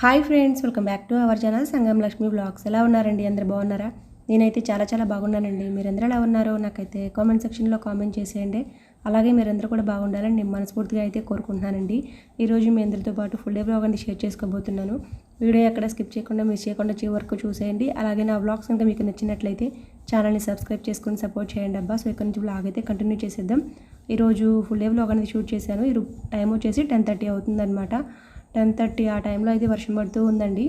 Hi friends welcome back to our channel Sangam Lakshmi vlogs. ఎలా ఉన్నారండి? అందరు బాగున్నారా? నేనైతే చాలా చాలా బాగున్నానండి. మీరందరూ ఎలా ఉన్నారో నాకైతే కామెంట్ సెక్షన్లో కామెంట్ చేసేయండి. అలాగే మీరందరూ కూడా బాగుండాలని నేను మనస్ఫూర్తిగా అయితే కోరుకుంటున్నానండి. ఈరోజు మీ అందరితో పాటు ఫుల్ డే బ్లాగ్ అండి షేర్ చేసుకోబోతున్నాను. వీడియో ఎక్కడ స్కిప్ చేయకుండా మిస్ చేయకుండా చివరి వరకు చూసేయండి. అలాగే నా బ్లాగ్స్ కనుక మీకు నచ్చినట్లయితే ఛానల్ని సబ్స్క్రైబ్ చేసుకొని సపోర్ట్ చేయండి అబ్బా. సో ఇక్కడ నుంచి బ్లాగ్ అయితే కంటిన్యూ చేసేద్దాం. ఈరోజు ఫుల్ డే బ్లాగ్ అనేది షూట్ చేశాను. ఈ టైం వచ్చేసి టెన్ థర్టీ అవుతుందన్నమాట. టెన్ థర్టీ ఆ టైంలో అయితే వర్షం పడుతూ ఉందండి.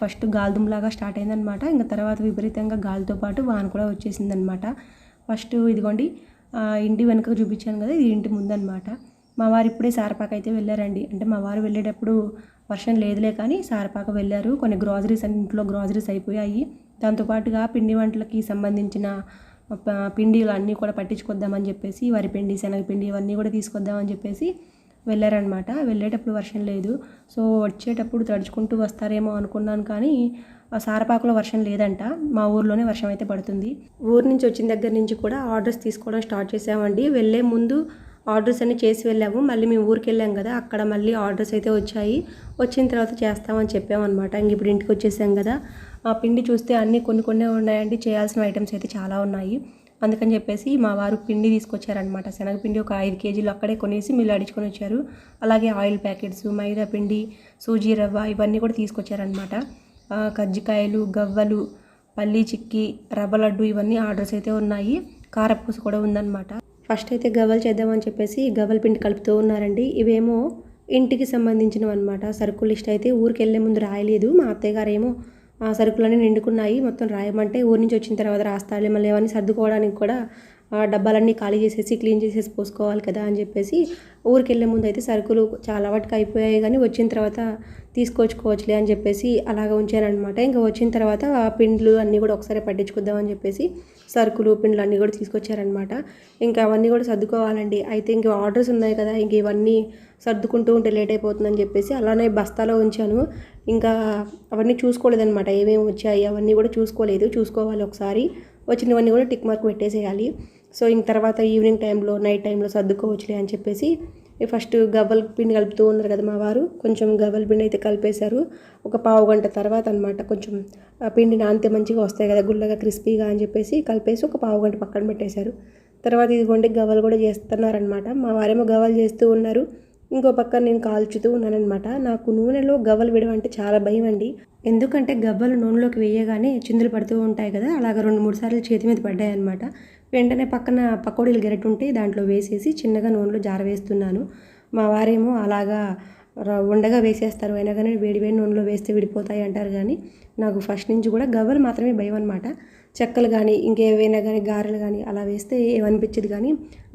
ఫస్ట్ గాలిదుంలాగా స్టార్ట్ అయిందనమాట ఇంకా తర్వాత విపరీతంగా గాలితో పాటు వాన కూడా వచ్చేసిందనమాట ఫస్ట్ ఇదిగోండి ఇంటి వెనుక చూపించాను కదా ఇది ఇంటి ముందనమాట మా వారు ఇప్పుడే సారపాక అయితే వెళ్ళారండి. అంటే మా వారు వెళ్ళేటప్పుడు వర్షం లేదులే కానీ సారపాక వెళ్ళారు. కొన్ని గ్రాసరీస్ ఇంట్లో గ్రాసరీస్ అయిపోయాయి. దాంతోపాటుగా పిండి వంటలకి సంబంధించిన పిండిలు అన్నీ కూడా పట్టించుకొద్దామని చెప్పేసి వరి పిండి శనగపిండి ఇవన్నీ కూడా తీసుకొద్దామని చెప్పేసి వెళ్ళారనమాట. వెళ్ళేటప్పుడు వర్షం లేదు. సో వచ్చేటప్పుడు తడుచుకుంటూ వస్తారేమో అనుకున్నాను కానీ ఆ సారపాకులో వర్షం లేదంట. మా ఊర్లోనే వర్షం అయితే పడుతుంది. ఊరు నుంచి వచ్చిన దగ్గర నుంచి కూడా ఆర్డర్స్ తీసుకోవడం స్టార్ట్ చేసామండి. వెళ్ళే ముందు ఆర్డర్స్ అన్ని చేసి వెళ్ళాము. మళ్ళీ మేము ఊరికి వెళ్ళాం కదా అక్కడ మళ్ళీ ఆర్డర్స్ అయితే వచ్చాయి. వచ్చిన తర్వాత చేస్తామని చెప్పామన్నమాట. ఇంక ఇప్పుడు ఇంటికి వచ్చేసాం కదా. ఆ పిండి చూస్తే అన్నీ కొన్ని కొన్ని ఉన్నాయండి. చేయాల్సిన ఐటమ్స్ అయితే చాలా ఉన్నాయి. అందుకని చెప్పేసి మా వారు పిండి తీసుకొచ్చారనమాట శనగపిండి ఒక ఐదు కేజీలు అక్కడే కొనేసి మిల్లు అడించుకొని వచ్చారు. అలాగే ఆయిల్ ప్యాకెట్స్ మైదా పిండి సూజీ రవ్వ ఇవన్నీ కూడా తీసుకొచ్చారనమాట కజ్జికాయలు గవ్వలు పల్లీ చిక్కి రవ్వ లడ్డు ఇవన్నీ ఆర్డర్స్ అయితే ఉన్నాయి. కారపూస కూడా ఉందన్నమాట. ఫస్ట్ అయితే గవ్వలు చేద్దామని చెప్పేసి గవ్వల పిండి కలుపుతూ ఉన్నారండి. ఇవేమో ఇంటికి సంబంధించినవి అనమాట సరుకుల లిస్ట్ అయితే ఊరికి వెళ్ళే ముందు రాయలేదు. మా అత్తయ్య గారు ఏమో సరుకులన్నీ నిండుకున్నాయి. మొత్తం రాయమంటే ఊరి నుంచి వచ్చిన తర్వాత రాస్తాలే మళ్ళీ అవన్నీ సర్దుకోవడానికి కూడా డబ్బాలన్నీ ఖాళీ చేసేసి క్లీన్ చేసేసి పోసుకోవాలి కదా అని చెప్పేసి ఊరికి వెళ్ళే ముందు అయితే సరుకులు చాలా వాటికి అయిపోయాయి కానీ వచ్చిన తర్వాత తీసుకొచ్చుకోవచ్చులే అని చెప్పేసి అలాగ ఉంచానమాట ఇంకా వచ్చిన తర్వాత ఆ పిండ్లు అన్నీ కూడా ఒకసారి పట్టించుకుందామని చెప్పేసి సరుకులు పిండ్లు అన్నీ కూడా తీసుకొచ్చారనమాట ఇంకా అవన్నీ కూడా సర్దుకోవాలండి. అయితే ఇంక ఆర్డర్స్ ఉన్నాయి కదా ఇంక ఇవన్నీ సర్దుకుంటూ ఉంటే లేట్ అయిపోతుందని చెప్పేసి అలానే బస్తాలో ఉంచాను. ఇంకా అవన్నీ చూసుకోలేదన్నమాట. ఏమేమి వచ్చాయి అవన్నీ కూడా చూసుకోలేదు. చూసుకోవాలి ఒకసారి. వచ్చినవన్నీ కూడా టిక్ మార్క్ పెట్టేసేయాలి. సో ఇంక తర్వాత ఈవినింగ్ టైంలో నైట్ టైంలో సర్దుకోవచ్చులే అని చెప్పేసి ఫస్ట్ గవ్వల పిండి కలుపుతూ ఉన్నారు కదా మా వారు. కొంచెం గవ్వల పిండి అయితే కలిపేశారు. ఒక పావు గంట తర్వాత అనమాట కొంచెం ఆ పిండి నానితే మంచిగా వస్తాయి కదా గుల్లగా క్రిస్పీగా అని చెప్పేసి కలిపేసి ఒక పావు గంట పక్కన పెట్టేశారు. తర్వాత ఇదిగోండి గవ్వలు కూడా చేస్తున్నారనమాట మా వారేమో గవ్వలు చేస్తూ ఉన్నారు. ఇంకో పక్క నేను కాల్చుతూ ఉన్నానమాట నాకు నూనెలో గవ్వలు విడవ అంటే చాలా భయం అండి. ఎందుకంటే గవ్వలు నూనెలోకి వేయగానే చిందులు పడుతూ ఉంటాయి కదా అలాగ రెండు మూడు సార్లు చేతి మీద పడ్డాయి అనమాట వెంటనే పక్కన పకోడీలు గెరటి ఉంటే దాంట్లో వేసేసి చిన్నగా నూనెలో జార వేస్తున్నాను. మా వారేమో అలాగా ఉండగా వేసేస్తారు. అయినా కానీ వేడి వేడి నూనెలో వేస్తే విడిపోతాయి అంటారు కానీ నాకు ఫస్ట్ నుంచి కూడా గవ్వలు మాత్రమే భయం అనమాట చెక్కలు కానీ ఇంకేవైనా కానీ గారెలు కానీ అలా వేస్తే ఏమనిపించదు కానీ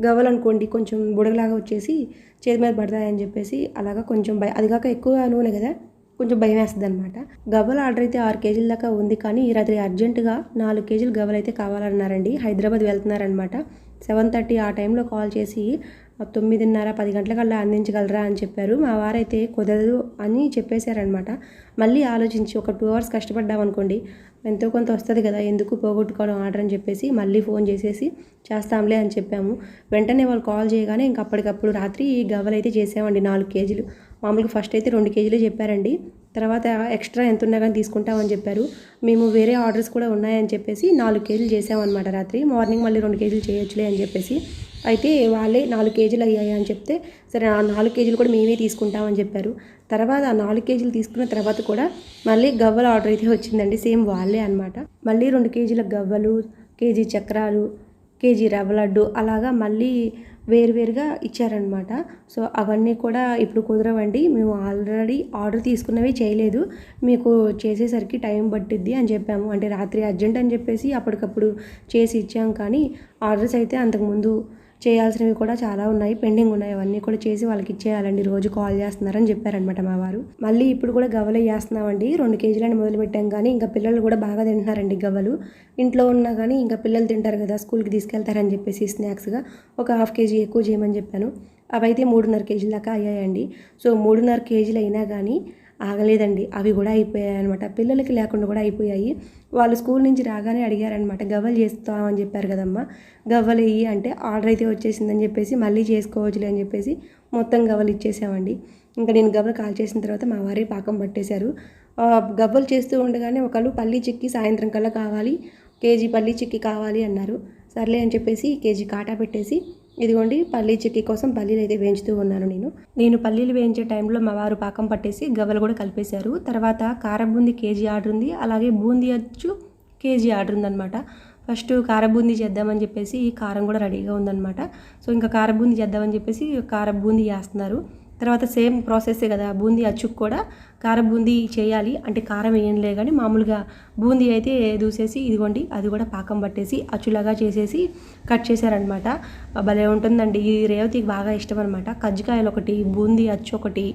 గవ్వలు అనుకోండి కొంచెం బుడగలాగా వచ్చేసి చేతి మీద పడతాయని చెప్పేసి అలాగా కొంచెం భయ అది కాక ఎక్కువ నూనె కదా కొంచెం భయం వేస్తుంది అనమాట గవ్వల ఆర్డర్ అయితే ఆరు కేజీల దాకా ఉంది కానీ ఈ రాత్రి అర్జెంటుగా నాలుగు కేజీలు గవ్వలు అయితే కావాలన్నారండి. హైదరాబాద్ వెళ్తున్నారనమాట సెవెన్ థర్టీ ఆ టైంలో కాల్ చేసి తొమ్మిదిన్నర పది గంటలకల్లా అందించగలరా అని చెప్పారు. మా వారైతే కుదరదు అని చెప్పేశారనమాట మళ్ళీ ఆలోచించి ఒక టూ అవర్స్ కష్టపడ్డామనుకోండి ఎంతో కొంత వస్తుంది కదా ఎందుకు పోగొట్టుకోవడం ఆర్డర్ అని చెప్పేసి మళ్ళీ ఫోన్ చేసేసి చేస్తాంలే అని చెప్పాము. వెంటనే వాళ్ళు కాల్ చేయగానే ఇంక అప్పటికప్పుడు రాత్రి ఈ గవ్వలు అయితే చేసామండి నాలుగు కేజీలు. మామూలుగా ఫస్ట్ అయితే రెండు కేజీలు చెప్పారండి. తర్వాత ఎక్స్ట్రా ఎంత ఉన్నా కానీ తీసుకుంటామని చెప్పారు. మేము వేరే ఆర్డర్స్ కూడా ఉన్నాయని చెప్పేసి నాలుగు కేజీలు చేసామన్నమాట రాత్రి. మార్నింగ్ మళ్ళీ రెండు కేజీలు చేయొచ్చులే అని చెప్పేసి అయితే వాళ్ళే నాలుగు కేజీలు అయ్యాయి అని చెప్తే సరే ఆ నాలుగు కేజీలు కూడా మేమే తీసుకుంటామని చెప్పారు. తర్వాత ఆ నాలుగు కేజీలు తీసుకున్న తర్వాత కూడా మళ్ళీ గవ్వల ఆర్డర్ అయితే వచ్చిందండి సేమ్ వాళ్ళే అనమాట మళ్ళీ రెండు కేజీల గవ్వలు కేజీ చక్రాలు కేజీ రవ్వ లడ్డు అలాగా మళ్ళీ వేరువేరుగా ఇచ్చారనమాట సో అవన్నీ కూడా ఇప్పుడు కుదరవండి మేము ఆల్రెడీ ఆర్డర్ తీసుకున్నవి చేయలేదు. మీకు చేసేసరికి టైం పట్టిద్ది అని చెప్పాము. అంటే రాత్రి అర్జెంట్ అని చెప్పేసి అప్పటికప్పుడు చేసి ఇచ్చాం కానీ ఆర్డర్స్ అయితే అంతకుముందు చేయాల్సినవి కూడా చాలా ఉన్నాయి. పెండింగ్ ఉన్నాయి. అవన్నీ కూడా చేసి వాళ్ళకి ఇచ్చేయాలండి. రోజు కాల్ చేస్తున్నారని చెప్పారనమాట మా వారు. మళ్ళీ ఇప్పుడు కూడా గవ్వలు వేస్తున్నామండి. రెండు కేజీలని మొదలు పెట్టాం కానీ ఇంకా పిల్లలు కూడా బాగా తింటున్నారండి గవ్వలు. ఇంట్లో ఉన్నా కానీ ఇంకా పిల్లలు తింటారు కదా స్కూల్కి తీసుకెళ్తారని చెప్పేసి స్నాక్స్గా ఒక హాఫ్ కేజీ ఎక్కువ చేయమని చెప్పాను. అవైతే మూడున్నర కేజీల దాకా అయ్యాయండి. సో మూడున్నర కేజీలు అయినా కానీ ఆగలేదండి. అవి కూడా అయిపోయాయి అనమాట పిల్లలకి లేకుండా కూడా అయిపోయాయి. వాళ్ళు స్కూల్ నుంచి రాగానే అడిగారనమాట గవ్వలు చేస్తామని చెప్పారు కదమ్మా. గవ్వలు వెయ్యి అంటే ఆర్డర్ అయితే వచ్చేసిందని చెప్పేసి మళ్ళీ చేసుకోవచ్చులే అని చెప్పేసి మొత్తం గవ్వలు ఇచ్చేసామండి. ఇంకా నేను గవ్వలు కాల్ చేసిన తర్వాత మా వారి పాకం పట్టేశారు. గవ్వలు చేస్తూ ఉండగానే ఒకళ్ళు పల్లి చిక్కి సాయంత్రం కల్లా కావాలి కేజీ పల్లీ చిక్కి కావాలి అన్నారు. సర్లే అని చెప్పేసి కేజీ కాటా పెట్టేసి ఇదిగోండి పల్లీ చిక్కీ కోసం పల్లీలు అయితే వేయించుతూ ఉన్నాను నేను. నేను పల్లీలు వేయించే టైంలో మా వారు పాకం పట్టేసి గవ్వలు కూడా కలిపేశారు. తర్వాత కారం బూందీ కేజీ ఆర్డర్ ఉంది అలాగే బూందీ అచ్చు కేజీ ఆర్డర్ ఉందన్నమాట. ఫస్ట్ కార బూందీ చేద్దామని చెప్పేసి ఈ కారం కూడా రెడీగా ఉందన్నమాట. సో ఇంకా కార బూందీ చేద్దామని చెప్పేసి కార బూందీ చేస్తున్నారు తర్వాత సేమ్ ప్రాసెస్సే కదా బూందీ అచ్చుకు కూడా కార బూందీ చేయాలి. అంటే కారం వేయనులే కానీ మామూలుగా బూందీ అయితే దూసేసి ఇదిగోండి అది కూడా పాకం పట్టేసి అచ్చులాగా చేసేసి కట్ చేశారనమాట. భలే ఉంటుందండి. ఈ రేవతికి బాగా ఇష్టం అనమాట. కజ్జికాయలు ఒకటి బూందీ అచ్చు ఒకటి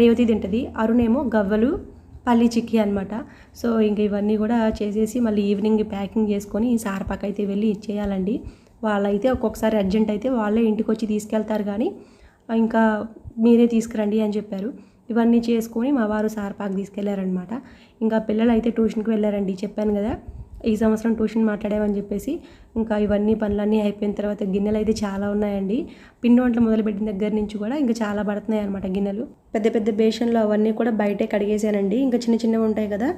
రేవతి తింటుంది. అరుణేమో గవ్వలు పల్లి చిక్కీ అనమాట. సో ఇంక ఇవన్నీ కూడా చేసేసి మళ్ళీ ఈవినింగ్ ప్యాకింగ్ చేసుకొని సారపాక అయితే వెళ్ళి ఇచ్చేయాలండి. వాళ్ళైతే ఒక్కొక్కసారి అర్జెంట్ అయితే వాళ్ళే ఇంటికి వచ్చి తీసుకెళ్తారు కానీ ఇంకా మీరే తీసుకురండి అని చెప్పారు. ఇవన్నీ చేసుకొని మా వారు సార్ పాక్ తీసుకెళ్ళారనమాట ఇంకా పిల్లలు అయితే ట్యూషన్కి వెళ్ళారండి. చెప్పాను కదా ఈ సంవత్సరం ట్యూషన్ మాట్లాడామని చెప్పేసి ఇంకా ఇవన్నీ పనులన్నీ అయిపోయిన తర్వాత గిన్నెలు అయితే చాలా ఉన్నాయండి. పిండి వంటలు మొదలుపెట్టిన దగ్గర నుంచి కూడా ఇంకా చాలా పడుతున్నాయి అనమాట గిన్నెలు. పెద్ద పెద్ద బేషన్లు అవన్నీ కూడా బయటే కడిగేసానండి ఇంకా చిన్న చిన్నవి ఉంటాయి కదా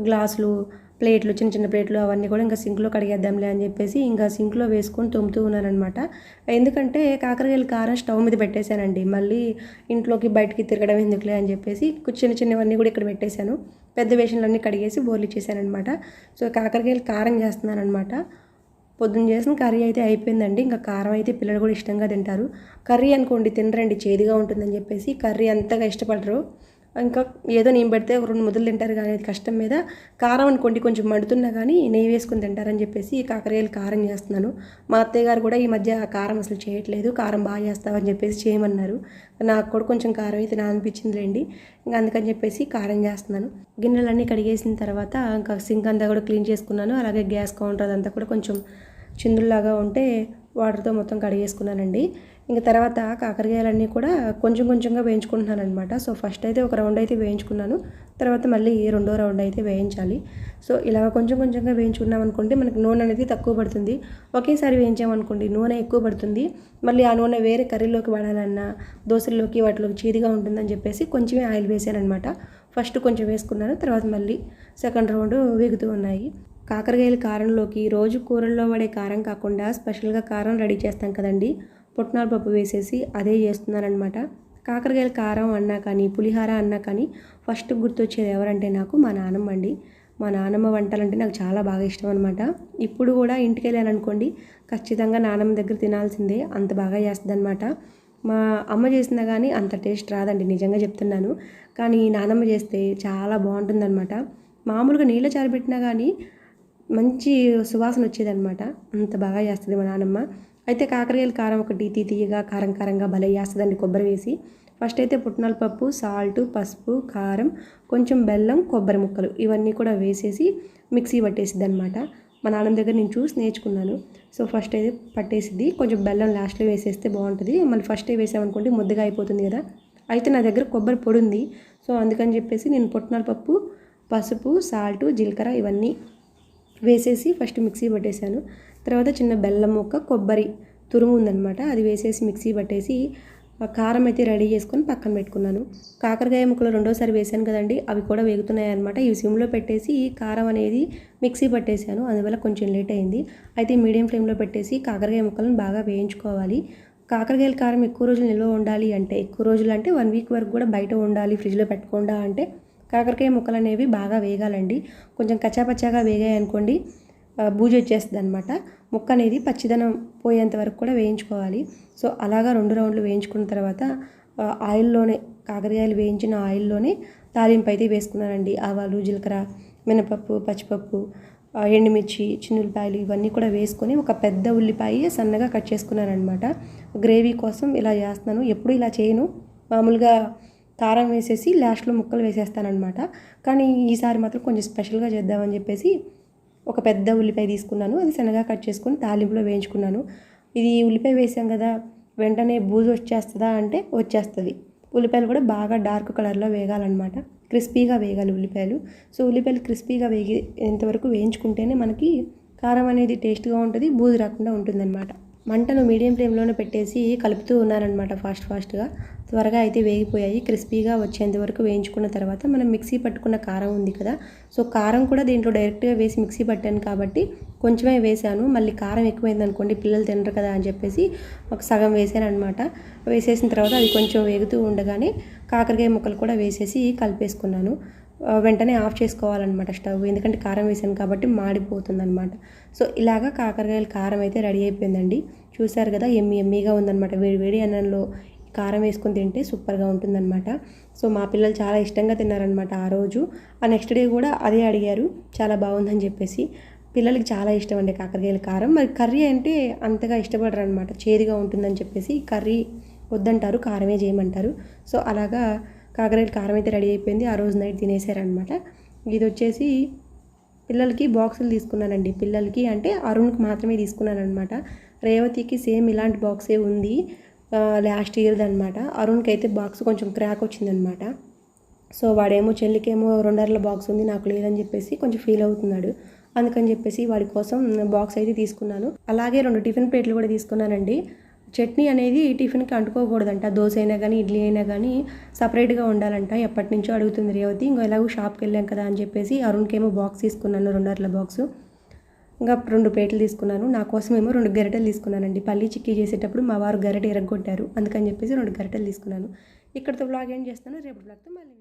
గ్లాసులు ప్లేట్లు చిన్న చిన్న ప్లేట్లు అవన్నీ కూడా ఇంకా సింక్లో కడిగేద్దాంలే అని చెప్పేసి ఇంకా సింక్లో వేసుకొని తుమ్ముతూ ఉన్నానమాట ఎందుకంటే కాకరకాయల కారం స్టవ్ మీద పెట్టేశానండి. మళ్ళీ ఇంట్లోకి బయటికి తిరగడం ఎందుకులే అని చెప్పేసి చిన్న చిన్నవన్నీ కూడా ఇక్కడ పెట్టేశాను. పెద్ద వేషన్లన్నీ కడిగేసి బోర్లు ఇచ్చేసానమాట సో కాకరకాయలు కారం చేస్తున్నాను అనమాట పొద్దున్న చేసిన కర్రీ అయితే అయిపోయిందండి. ఇంకా కారం అయితే పిల్లలు కూడా ఇష్టంగా తింటారు. కర్రీ అనుకోండి తినరండి చేదుగా ఉంటుందని చెప్పేసి కర్రీ అంతగా ఇష్టపడరు. ఇంకా ఏదో నేను పెడితే ఒక రెండు ముద్దలు తింటారు కానీ అది కష్టం మీద కారం అనుకోండి కొంచెం మండుతున్నా కానీ నెయ్యి వేసుకుని తింటారని చెప్పేసి ఈ కాకరకాయలు కారం చేస్తున్నాను. మా అత్తయ్య గారు కూడా ఈ మధ్య కారం అసలు చేయట్లేదు కారం బాగా చేస్తావని చెప్పేసి చేయమన్నారు. నాకు కూడా కొంచెం కారం అయితే నా అనిపించిందిలేండి ఇంకా అందుకని చెప్పేసి కారం చేస్తున్నాను. గిన్నెలన్నీ కడిగేసిన తర్వాత ఇంకా సింక్ అంతా కూడా క్లీన్ చేసుకున్నాను. అలాగే గ్యాస్ కౌంటర్ అదంతా కూడా కొంచెం చిందుల్లాగా ఉంటే వాటర్తో మొత్తం కడిగేసుకున్నానండి. ఇంకా తర్వాత కాకరకాయలన్నీ కూడా కొంచెం కొంచెంగా వేయించుకుంటున్నాను అనమాట సో ఫస్ట్ అయితే ఒక రౌండ్ అయితే వేయించుకున్నాను. తర్వాత మళ్ళీ రెండో రౌండ్ అయితే వేయించాలి. సో ఇలాగ కొంచెం కొంచెంగా వేయించుకున్నాం అనుకోండి మనకి నూనె అనేది తక్కువ పడుతుంది. ఒకేసారి వేయించామనుకోండి నూనె ఎక్కువ పడుతుంది. మళ్ళీ ఆ నూనె వేరే కర్రీలోకి వాడాలన్నా దోశల్లోకి వాటిలోకి చీదిగా ఉంటుందని చెప్పేసి కొంచెమే ఆయిల్ వేసాను అనమాట ఫస్ట్ కొంచెం వేసుకున్నాను తర్వాత మళ్ళీ సెకండ్ రౌండ్ వేగుతూ ఉన్నాయి. కాకరకాయల కారంలోకి రోజు కూరల్లో వాడే కారం కాకుండా స్పెషల్గా కారం రెడీ చేస్తాం కదండి. పుట్నాల పప్పు వేసేసి అదే చేస్తున్నారనమాట కాకరకాయల కారం అన్నా కానీ పులిహార అన్నా కానీ ఫస్ట్ గుర్తొచ్చేది ఎవరంటే నాకు మా నానమ్మ అండి. మా నానమ్మ వంటలంటే నాకు చాలా బాగా ఇష్టం అనమాట ఇప్పుడు కూడా ఇంటికి వెళ్ళాను అనుకోండి ఖచ్చితంగా నానమ్మ దగ్గర తినాల్సిందే అంత బాగా చేస్తుంది అనమాట మా అమ్మ చేసినా కానీ అంత టేస్ట్ రాదండి నిజంగా చెప్తున్నాను. కానీ నానమ్మ చేస్తే చాలా బాగుంటుందన్నమాట. మామూలుగా నీళ్ళ చారబెట్టినా కానీ మంచి సువాసన వచ్చేదన్నమాట. అంత బాగా చేస్తుంది మా నానమ్మ. అయితే కాకరకాయలు కారం ఒకటి తీ తీయగా కారం కారంగా భలే చేస్తుందండి కొబ్బరి వేసి. ఫస్ట్ అయితే పుట్నాల పప్పు సాల్ట్ పసుపు కారం కొంచెం బెల్లం కొబ్బరి ముక్కలు ఇవన్నీ కూడా వేసేసి మిక్సీ పట్టేసిద్ది అనమాట మా నాన్న దగ్గర నేను చూసి నేర్చుకున్నాను. సో ఫస్ట్ అయితే పట్టేసిద్ది. కొంచెం బెల్లం లాస్ట్లో వేసేస్తే బాగుంటుంది. మళ్ళీ ఫస్టే వేసామనుకోండి ముద్దగా అయిపోతుంది కదా. అయితే నా దగ్గర కొబ్బరి పొడి ఉంది. సో అందుకని చెప్పేసి నేను పుట్నాల పప్పు పసుపు సాల్ట్ జీలకర్ర ఇవన్నీ వేసేసి ఫస్ట్ మిక్సీ పట్టేశాను. తర్వాత చిన్న బెల్లం ముక్క కొబ్బరి తురుము ఉందనమాట అది వేసేసి మిక్సీ పట్టేసి కారం అయితే రెడీ చేసుకొని పక్కన పెట్టుకున్నాను. కాకరకాయ ముక్కలు రెండోసారి వేసాను కదండి అవి కూడా వేగుతున్నాయి అనమాట ఇవి సిమ్లో పెట్టేసి కారం అనేది మిక్సీ పట్టేశాను అందువల్ల కొంచెం లేట్ అయింది. అయితే మీడియం ఫ్లేమ్లో పెట్టేసి కాకరకాయ ముక్కలను బాగా వేయించుకోవాలి. కాకరకాయల కారం ఎక్కువ రోజులు నిల్వ ఉండాలి అంటే ఎక్కువ రోజులు అంటే వన్ వీక్ వరకు కూడా బయట ఉండాలి ఫ్రిడ్జ్లో పెట్టకుండా అంటే కాకరకాయ ముక్కలు అనేవి బాగా వేగాలండి. కొంచెం కచ్చాపచ్చాగా వేగాయి అనుకోండి బూజు వచ్చేస్తుంది అనమాట ముక్క అనేది పచ్చిదనం పోయేంత వరకు కూడా వేయించుకోవాలి. సో అలాగా రెండు రౌండ్లు వేయించుకున్న తర్వాత ఆయిల్లోనే కాకరకాయలు వేయించిన ఆయిల్లోనే తాలింపు అయితే వేసుకున్నానండి. ఆవాలు జీలకర్ర మినపప్పు పచ్చిపప్పు ఎండుమిర్చి ఎండుమిర్చి ఉల్లిపాయలు ఇవన్నీ కూడా వేసుకొని ఒక పెద్ద ఉల్లిపాయ సన్నగా కట్ చేసుకున్నానమాట గ్రేవీ కోసం ఇలా చేస్తున్నాను. ఎప్పుడు ఇలా చేయను. మామూలుగా కారం వేసేసి లాస్ట్లో ముక్కలు వేసేస్తానమాట కానీ ఈసారి మాత్రం కొంచెం స్పెషల్గా చేద్దామని చెప్పేసి ఒక పెద్ద ఉల్లిపాయ తీసుకున్నాను. అది సన్నగా కట్ చేసుకుని తాలింపులో వేయించుకున్నాను. ఇది ఉల్లిపాయ వేసాం కదా వెంటనే బూజు వచ్చేస్తుందా అంటే వచ్చేస్తుంది. ఉల్లిపాయలు కూడా బాగా డార్క్ కలర్లో వేగాలన్నమాట. క్రిస్పీగా వేగాలి ఉల్లిపాయలు. సో ఉల్లిపాయలు క్రిస్పీగా వేగి ఎంతవరకు వేయించుకుంటేనే మనకి కారం అనేది టేస్ట్గా ఉంటుంది బూజు రాకుండా ఉంటుందన్నమాట. మంటను మీడియం ఫ్లేమ్లోనే పెట్టేసి కలుపుతూ ఉన్నారనమాట ఫాస్ట్ ఫాస్ట్గా. త్వరగా అయితే వేగిపోయాయి క్రిస్పీగా వచ్చేంత వరకు వేయించుకున్న తర్వాత మనం మిక్సీ పట్టుకున్న కారం ఉంది కదా సో కారం కూడా దీంట్లో డైరెక్ట్గా వేసి మిక్సీ పట్టాను కాబట్టి కొంచెమే వేసాను మళ్ళీ కారం ఎక్కువైంది అనుకోండి పిల్లలు తినరు కదా అని చెప్పేసి ఒక సగం వేసాను అనమాట వేసేసిన తర్వాత అది కొంచెం వేగుతూ ఉండగానే కాకరకాయ ముక్కలు కూడా వేసేసి కలిపేసుకున్నాను. వెంటనే ఆఫ్ చేసుకోవాలన్నమాట స్టవ్. ఎందుకంటే కారం వేసాను కాబట్టి మాడిపోతుందన్నమాట. సో ఇలాగా కాకరకాయల కారం అయితే రెడీ అయిపోయిందండి. చూసారు కదా ఎమ్మి ఎమ్మిగా ఉందన్నమాట. వేడి వేడి అన్నంలో కారం వేసుకొని తింటే సూపర్గా ఉంటుందన్నమాట. సో మా పిల్లలు చాలా ఇష్టంగా తిన్నారనమాట ఆ రోజు. ఆ నెక్స్ట్ డే కూడా అదే అడిగారు. చాలా బాగుందని చెప్పేసి. పిల్లలకి చాలా ఇష్టం అండి కాకరకాయల కారం. మరి కర్రీ అంటే అంతగా ఇష్టపడరు అనమాట చేదుగా ఉంటుందని చెప్పేసి కర్రీ వద్దంటారు కారమే చేయమంటారు. సో అలాగా కాకరకాయల కారం అయితే రెడీ అయిపోయింది. ఆ రోజు నైట్ తినేసారనమాట ఇది వచ్చేసి పిల్లలకి బాక్సులు తీసుకున్నానండి. పిల్లలకి అంటే అరుణ్కి మాత్రమే తీసుకున్నాను అనమాట రేవతికి సేమ్ ఇలాంటి బాక్సే ఉంది. లాస్ట్ ఇయర్ది అనమాట అరుణ్కి అయితే బాక్స్ కొంచెం క్రాక్ వచ్చిందనమాట సో వాడేమో చెల్లికేమో రెండర్ల బాక్స్ ఉంది నాకు లేదని చెప్పేసి కొంచెం ఫీల్ అవుతున్నాడు. అందుకని చెప్పేసి వాడి కోసం బాక్స్ అయితే తీసుకున్నాను. అలాగే రెండు టిఫిన్ ప్లేట్లు కూడా తీసుకున్నానండి. చట్నీ అనేది టిఫిన్కి అంటుకోకూడదంట. దోశ అయినా కానీ ఇడ్లీ అయినా కానీ సపరేట్గా ఉండాలంట. ఎప్పటి నుంచో అడుగుతుంది రేవతి ఇంకో ఎలాగో షాప్కి వెళ్ళాం కదా అని చెప్పేసి అరుణ్కేమో బాక్స్ తీసుకున్నాను రెండర్ల బాక్స్. ఇంకా రెండు ప్లేట్లు తీసుకున్నాను. నా ఏమో రెండు గరిటెలు తీసుకున్నానండి. పల్లి చిక్కీ చేసేటప్పుడు మా వారు గరిటె ఎరగొట్టారు అందుకని చెప్పేసి రెండు గరిటెలు తీసుకున్నాను. ఇక్కడితో బ్లాగ్ ఏం చేస్తాను? రేపు బ్లాగ్తో మళ్ళీ